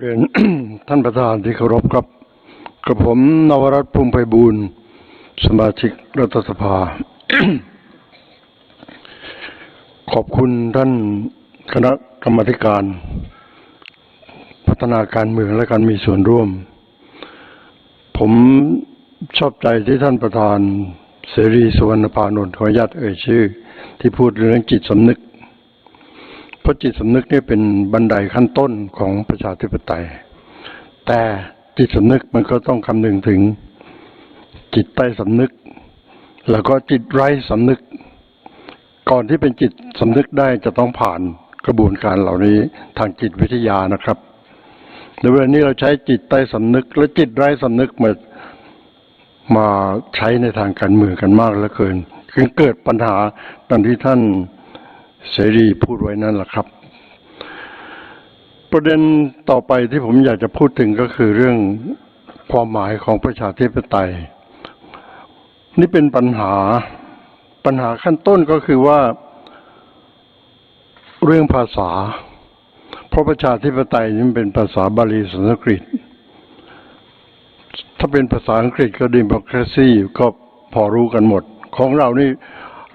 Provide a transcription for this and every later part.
เรียนท่านประธานที่เคารพครับกระผมนวรัตน์พุ่มไพบูลสมาชิกรัฐสภา ขอบคุณท่านคณะกรรมการ พัฒนาการเมืองและการมีส่วนร่วม ผมชอบใจที่ท่านประธานเสรีสุวรรณพานนท์ขออนุญาตเอ่ยชื่อ ที่พูดเรื่องจิตสำนึก พราะจิตสำนึกนี่เป็นบันไดขั้นต้นของประชาธิปไตย แต่จิตสำนึกมันก็ต้องคำนึงถึง จิตใต้สำนึก แล้วก็จิตไร้สำนึก ก่อนที่เป็นจิตสำนึกได้จะต้องผ่านกระบวนการเหล่านี้ทางจิตวิทยานะครับในเวลานี้เราใช้จิตใต้สำนึก และจิตไร้สำนึกมามาใช้ในทางการเมืองกันมากเหลือเกินจึงเกิดปัญหาดังที่ท่าน เสรีพูดไว้นั่นแหละครับ ประเด็นต่อไปที่ผมอยากจะพูดถึงก็คือเรื่องความหมายของประชาธิปไตย นี่เป็นปัญหาปัญหาขั้นต้นก็คือว่าเรื่องภาษา เพราะประชาธิปไตยนี่มันเป็นภาษาบาลีสันสกฤต ถ้าเป็นภาษาอังกฤษก็ democracy ก็พอรู้กันหมด ของเรานี่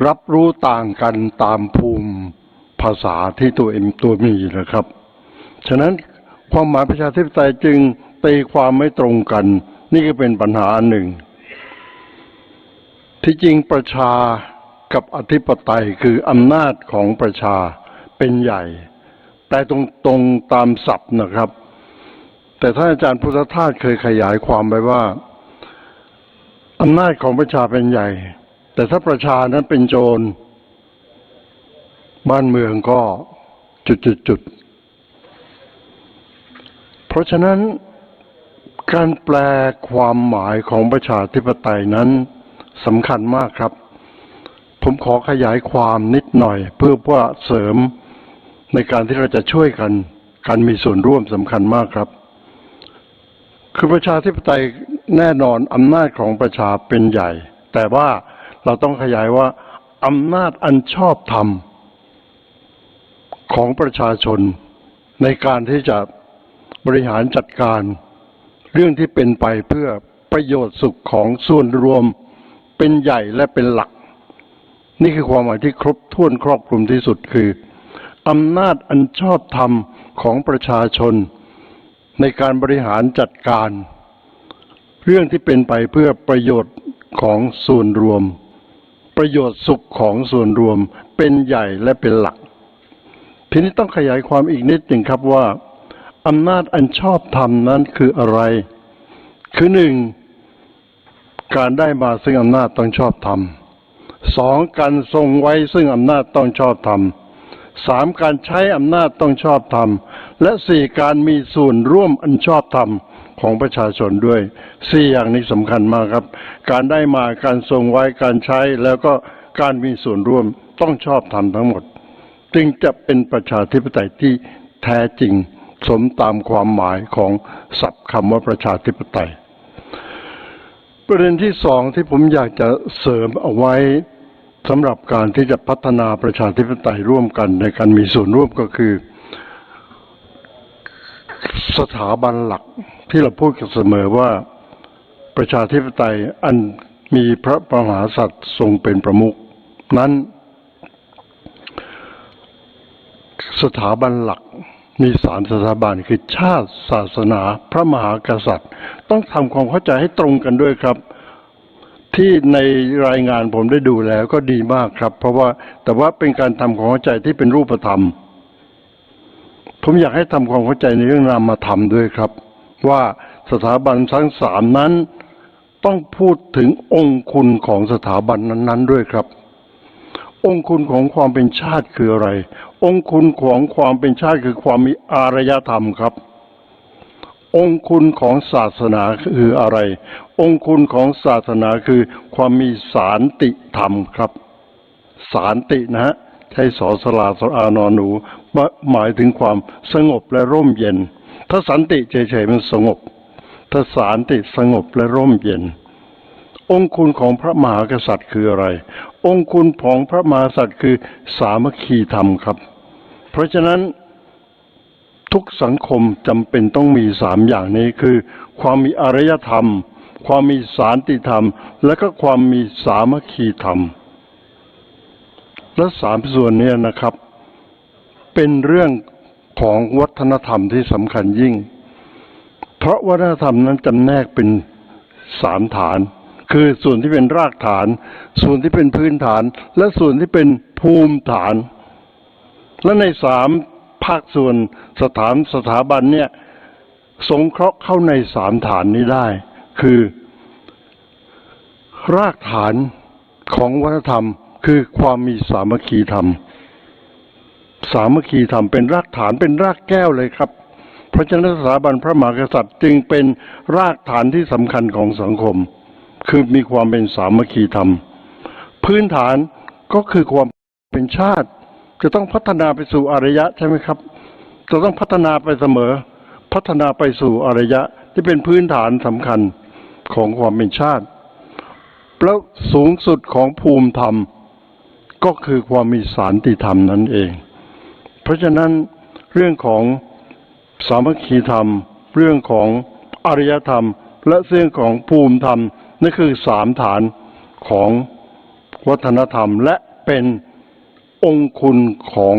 รับรู้ต่างกันตามภูมิภาษาที่ตัวเองตัวมีนะครับ ฉะนั้นความหมายประชาธิปไตยจึงตีความไม่ตรงกัน นี่ก็เป็นปัญหาหนึ่ง ที่จริงประชากับอธิปไตยคืออำนาจของประชาเป็นใหญ่ แต่ตรงตรงตามศัพท์นะครับ แต่ท่านอาจารย์พุทธทาสเคยขยายความไปว่าอำนาจของประชาเป็นใหญ่ แต่ถ้าประชานั้นเป็นโจร บ้านเมืองก็จุดจุดจุดเพราะฉะนั้นการแปลความหมายของประชาธิปไตยนั้นสำคัญมากครับ ผมขอขยายความนิดหน่อย เพื่อว่าเสริมในการที่เราจะช่วยกันการมีส่วนร่วมสำคัญมากครับ คือประชาธิปไตยแน่นอนอำนาจของประชาเป็นใหญ่ แต่ว่า เราต้องขยายว่าอำนาจอันชอบธรรมของประชาชนในการที่จะบริหารจัดการ เรื่องที่เป็นไปเพื่อประโยชน์สุขของส่วนรวมเป็นใหญ่และเป็นหลัก นี่คือความหมายที่ครบถ้วนครอบคลุมที่สุดคืออำนาจอันชอบธรรมของประชาชน ในการบริหารจัดการ เรื่องที่เป็นไปเพื่อประโยชน์ของส่วนรวม ประโยชน์สุขของส่วนรวมเป็นใหญ่และเป็นหลัก ทีนี้ต้องขยายความอีกนิดหนึ่งครับว่าอำนาจอันชอบธรรมนั้นคืออะไร คือหนึ่งการได้มาซึ่งอำนาจต้องชอบธรรมสองการทรงไว้ซึ่งอำนาจต้องชอบธรรมสามการใช้อำนาจต้องชอบธรรมและสี่การมีส่วนร่วมอันชอบธรรม ของประชาชนด้วยสี่อย่างนี้สำคัญมากครับ การได้มาการทรงไว้การใช้แล้วก็การมีส่วนร่วมต้องชอบธรรมทั้งหมด จึงจะเป็นประชาธิปไตยที่แท้จริงสมตามความหมายของศัพท์คำว่าประชาธิปไตย ประเด็นที่สองที่ผมอยากจะเสริมเอาไว้สำหรับการที่จะพัฒนาประชาธิปไตยร่วมกันในการมีส่วนร่วมก็คือ สถาบันหลัก ที่เราพูดกันเสมอว่าประชาธิปไตยอันมีพระมหากษัตริย์ทรงเป็นประมุขนั้น สถาบันหลักมีสามสถาบันคือชาติศาสนาพระมหากษัตริย์ ต้องทำความเข้าใจให้ตรงกันด้วยครับ ที่ในรายงานผมได้ดูแล้วก็ดีมากครับ เพราะว่าแต่ว่าเป็นการทำความเข้าใจที่เป็นรูปธรรม ผมอยากให้ทำความเข้าใจในเรื่องนามธรรมด้วยครับ ว่าสถาบันทั้งสามนั้น ต้องพูดถึงองค์คุณของสถาบันนั้น ๆ ด้วยครับ องค์คุณของความเป็นชาติคืออะไร องค์คุณของความเป็นชาติคือความมีอารยธรรมครับ องค์คุณของศาสนาคืออะไร องค์คุณของศาสนาคือความมีสารติธรรมครับ สารตินะฮะใช้สอสลาสอานอนหนูหมายถึงความสงบและร่มเย็น ถ้าสันติเฉยๆมันสงบ ถ้าสารติสงบและร่มเย็น องคุณของพระมหากษัตริย์คืออะไร องคุณของพระมหากษัตริย์คือสามัคคีธรรมครับ เพราะฉะนั้นทุกสังคมจำเป็นต้องมีสามอย่างนี้คือ ความมีอารยธรรม ความมีสารติธรรม และก็ความมีสามัคคีธรรม และสามส่วนนี้นะครับ เป็นเรื่อง ของวัฒนธรรมที่สำคัญยิ่ง เพราะวัฒนธรรมนั้นจำแนกเป็นสามฐาน คือส่วนที่เป็นรากฐาน ส่วนที่เป็นพื้นฐาน และส่วนที่เป็นภูมิฐาน และในสามภาคส่วนสถานสถาบันเนี่ยสงเคราะห์เข้าในสามฐานนี้ได้ คือ รากฐานของวัฒนธรรมคือความมีสามัคคีธรรม สามัคคีธรรมเป็นรากฐานเป็นรากแก้วเลยครับ เพราะฉะนั้นสถาบันพระมหากษัตริย์จึงเป็นรากฐานที่สำคัญของสังคม คือมีความเป็นสามัคคีธรรม พื้นฐานก็คือความเป็นชาติ จะต้องพัฒนาไปสู่อารยะใช่ไหมครับ จะต้องพัฒนาไปเสมอ พัฒนาไปสู่อารยะที่เป็นพื้นฐานสำคัญของความเป็นชาติ แล้วสูงสุดของภูมิธรรมก็คือความมีสารติธรรมนั่นเอง เพราะฉะนั้นเรื่องของสามัคคีธรรม เรื่องของอารยธรรม และเรื่องของภูมิธรรมนั่นคือสามฐานของวัฒนธรรม และเป็นองค์คุณของ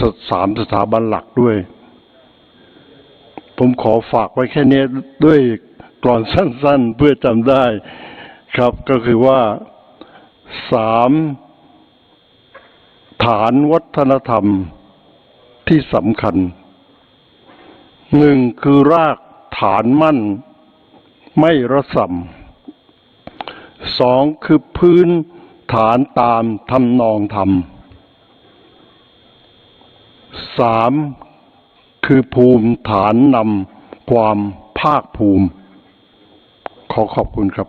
สสามสถาบันหลักด้วย ผมขอฝากไว้แค่นี้ด้วยกรอนสั้นๆเพื่อจำได้ครับก็คือว่าสามฐานวัฒนธรรม ที่สำคัญหนึ่งคือรากฐานมั่น ไม่ระสำสองคือพื้นฐานตามทำนองธรรมสามคือภูมิฐานนำความภาคภูมิ ขอขอบคุณครับ